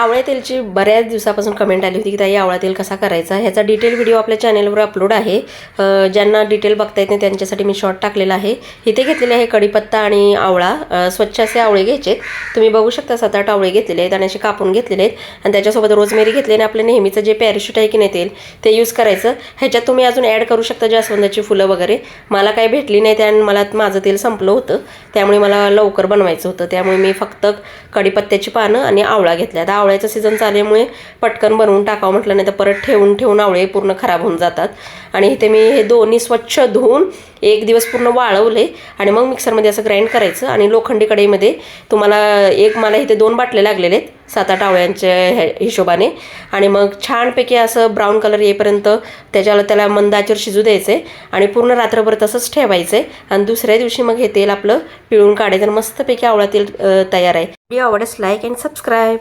आवळे तेलची बऱ्याच दिवसापासून कमेंट आली होती की ताई आवळा तेल कसा करायचा? ह्याचा डिटेल व्हिडिओ आपल्या चॅनलवर अपलोड आहे. ज्यांना डिटेल बघता येत नाही त्यांच्यासाठी मी शॉर्ट टाकलेला आहे. इथे घेतलेले आहे कढीपत्ता आणि आवळा. स्वच्छ असे आवळे घ्यायचे तुम्ही बघू शकता सात आठ आवळे घेतलेले आहेत आणि असे कापून घेतलेले आहेत. आणि त्याच्यासोबत रोजमेरी घेतली आणि आपलं नेहमीचं जे पॅराशूट आहे की नाही तेल ते यूज करायचं. ह्याच्यात तुम्ही अजून ॲड करू शकता जास्वंदाची फुलं वगैरे. मला काही भेटली नाही त्या मला माझं तेल संपलं होतं. त्यामुळे मला लवकर बनवायचं होतं. त्यामुळे मी फक्त कढीपत्त्याची पानं आणि आवळा घेतल्या. आता आवळ्याचा सीझन चालल्यामुळे पटकन बनवून टाकावं म्हटलं नाही तर परत ठेवून ठेवून आवळे पूर्ण खराब होऊन जातात. आणि इथे मी हे दोन्ही स्वच्छ धुवून एक दिवस पूर्ण वाळवले आणि मग मिक्सरमध्ये असं ग्राइंड करायचं आणि लोखंडी कढईमध्ये तुम्हाला एक मला इथे दोन बाटले लागलेले आहेत सात आठ आवळ्यांच्या हिशोबाने. आणि मग छानपैकी असं ब्राऊन कलर येईपर्यंत त्याच्याला त्याला मंदाचर शिजू द्यायचं आहे आणि पूर्ण रात्रभर तसंच ठेवायचं. आहे आणि दुसऱ्या दिवशी मग हे तेल आपलं पिळून काढायचं आणि मस्तपैकी आवळा तेल तयार आहे. व्हिडिओ आवडल्यास लाईक अँड सबस्क्राईब